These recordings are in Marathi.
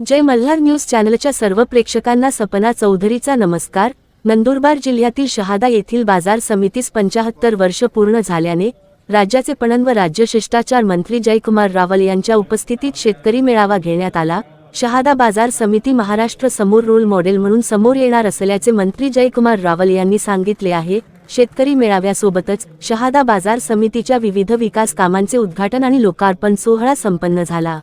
जय मल्हार न्यूज चॅनलच्या सर्व प्रेक्षकांना सपना चौधरीचा नमस्कार. नंदुरबार जिल्ह्यातील शहादा येथील बाजार समितीस पंचाहत्तर वर्ष पूर्ण झाल्याने राज्याचे पणन व राज्य शिष्टाचार मंत्री जयकुमार रावल यांच्या उपस्थितीत शेतकरी मेळावा घेण्यात आला. शहादा बाजार समिती महाराष्ट्र समोर रोल मॉडेल म्हणून समोर येणार असल्याचे मंत्री जयकुमार रावल यांनी सांगितले आहे. शेतकरी मेळाव्यासोबतच शहादा बाजार समितीच्या विविध विकास कामांचे उद्घाटन आणि लोकार्पण सोहळा संपन्न झाला.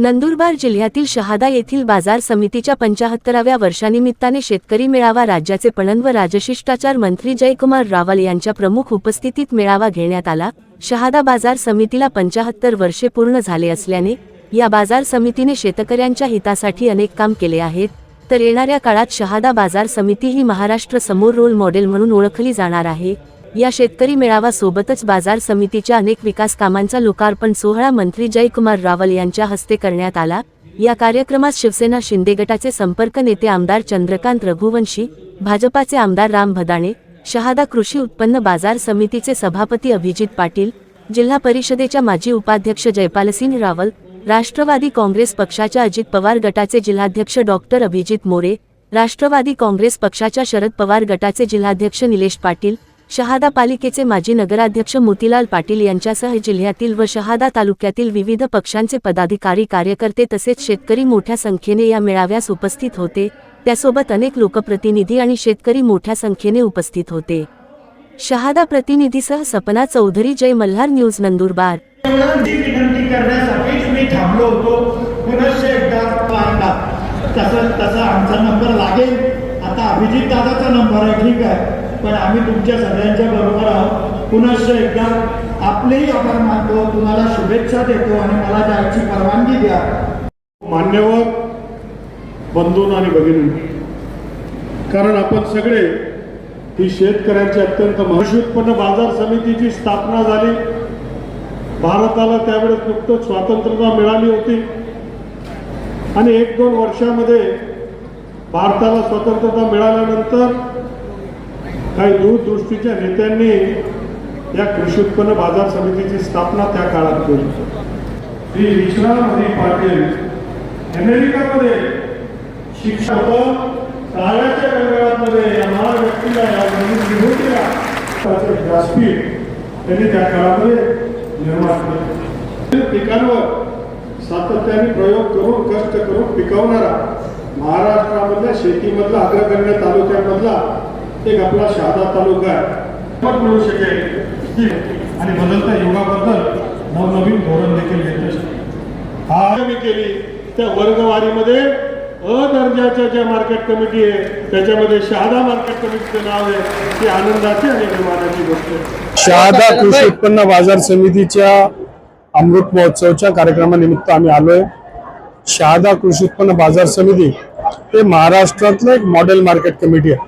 नंदुरबार जिल्ह्यातील शहादा येथील बाजार समितीच्या पंचाहत्तराव्या वर्षानिमित्ताने शेतकरी मेळावा राज्याचे पणन व राजशिष्टाचार मंत्री जयकुमार रावल यांच्या प्रमुख उपस्थितीत मेळावा घेण्यात आला. शहादा बाजार समितीला पंचाहत्तर वर्षे पूर्ण झाले असल्याने या बाजार समितीने शेतकऱ्यांच्या हितासाठी अनेक काम केले आहेत. तर येणाऱ्या काळात शहादा बाजार समिती ही महाराष्ट्र समोर रोल मॉडेल म्हणून ओळखली जाणार आहे. या शेतकरी मेळावा सोबतच बाजार समितीच्या अनेक विकास कामांचा लोकार्पण सोहळा मंत्री जयकुमार रावल यांच्या हस्ते करण्यात आला. या कार्यक्रमात शिवसेना शिंदे गटाचे संपर्क नेते आमदार चंद्रकांत रघुवंशी भाजपाचे आमदार राम भदाणे शहादा कृषी उत्पन्न बाजार समितीचे सभापती अभिजित पाटील जिल्हा परिषदेच्या माजी उपाध्यक्ष जयपालसिंह रावल राष्ट्रवादी काँग्रेस पक्षाच्या अजित पवार गटाचे जिल्हाध्यक्ष डॉक्टर अभिजित मोरे राष्ट्रवादी काँग्रेस पक्षाच्या शरद पवार गटाचे जिल्हाध्यक्ष निलेश पाटील शहादा पालिकेचे माजी नगराध्यक्ष मोतीलाल पाटील यांच्यासह जिल्ह्यातील व शहादा तालुक्यातील विविध पक्षांचे पदाधिकारी कार्यकर्ते तसेच शेतकरी मोठ्या संख्येने या मेळाव्यास उपस्थित होते. त्यासोबत अनेक लोकप्रतिनिधी आणि शेतकरी मोठ्या संख्येने उपस्थित होते. शहादा प्रतिनिधीसह सपना चौधरी जय मल्हार न्यूज नंदुरबार. तसा आमचा नंबर लागेल. आता अभिजित दादाचा नंबर आहे ठीक आहे. पण आम्ही तुमच्या सगळ्यांच्या बरोबर आहोत. पुनश्च एकदा आपलेही आभार मानतो. तुम्हाला शुभेच्छा देतो आणि मला जायची परवानगी द्या. मान्यवर बंधून आणि भगिनी कारण आपण सगळे ही शेतकऱ्यांची अत्यंत महर्षी उत्पन्न बाजार समितीची स्थापना झाली. भारताला त्यावेळेस नुकतंच स्वातंत्र्यता मिळाली होती. आणि एक दोन वर्षामध्ये भारताला स्वतंत्रता मिळाल्यानंतर काही दूरदृष्टीच्या नेत्यांनी या कृषी उत्पन्न बाजार समितीची स्थापना त्या काळात केली. श्री विश्राम पाटील अमेरिकामध्ये शिक्षक होतं. गणगणामध्ये या महान व्यक्तीला या नवीन विभूतीला व्यासपीठ त्यांनी त्या काळामध्ये निर्माण केले. पिकांवर सातत्याने प्रयोग करून कष्ट करून पिकवणारा महाराष्ट्रामधल्या शेतीमधला अग्रगण्य तालुक्यामधला एक आपला शहादा तालुका आहे पण मिळू शकेल आणि बदलत्या युगाबद्दल नवनवीन धोरण देखील घेत हा मी केली त्या वर्गवारीमध्ये अ दर्जाच्या ज्या मार्केट कमिटी आहे त्याच्यामध्ये शहादा मार्केट कमिटीचं नाव आहे ती आनंदाची आणि अभिमानाची गोष्ट आहे. शहादा कृषी उत्पन्न बाजार समितीच्या अमृत महोत्सवच्या कार्यक्रमानिमित्त आम्ही आलोय. शहादा कृषी उत्पन्न बाजार समिती हे महाराष्ट्रातलं एक मॉडेल मार्केट कमिटी आहे.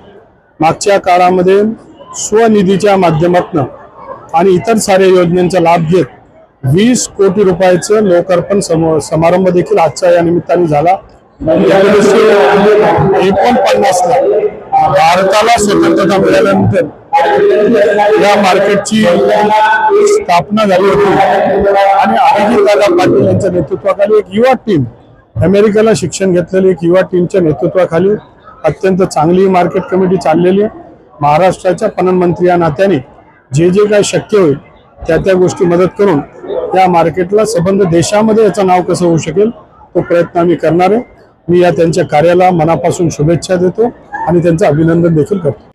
मागच्या काळामध्ये स्वनिधीच्या माध्यमातून आणि इतर साऱ्या योजनांचा लाभ घेत वीस कोटी रुपयाचं लोकार्पण समारंभ देखील आजच्या या निमित्ताने झाला. एकोणपन्नास एकोणपन्नासला भारताला स्वतंत्रता मिळाल्यानंतर या मार्केटची स्थापना झाली होती. आणि अभिजितदादा पाटील यांच्या नेतृत्वाखाली एक युवा टीम अमेरिकेला शिक्षण घेतलेली एक युवा टीमच्या नेतृत्वाखाली अत्यंत चांगली मार्केट कमिटी चाललेली आहे. महाराष्ट्राच्या पणनमंत्री या नात्याने जे जे काय शक्य होईल त्या त्या गोष्टी मदत करून या मार्केटला संबंध देशामध्ये याचं नाव कसं होऊ शकेल तो प्रयत्न आम्ही करणार आहे. मी या त्यांच्या कार्याला मनापासून शुभेच्छा देतो आणि त्यांचं अभिनंदन देखील करतो.